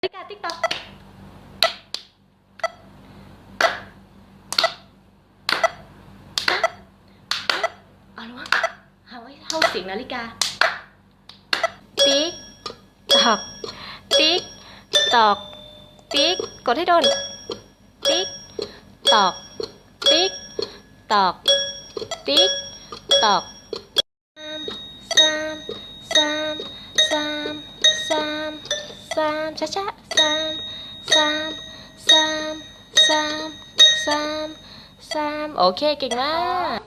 นาฬิกาติ๊กต๊อกเอาละวะหาไว้เท่าเสียงนาฬิกา ติ๊กตอก ติ๊กตอก ติ๊ก กดให้โดน ติ๊กตอก ติ๊กตอก ติ๊กตอก ช้าๆสามสามสามสามสามสามโอเคเก่งมาก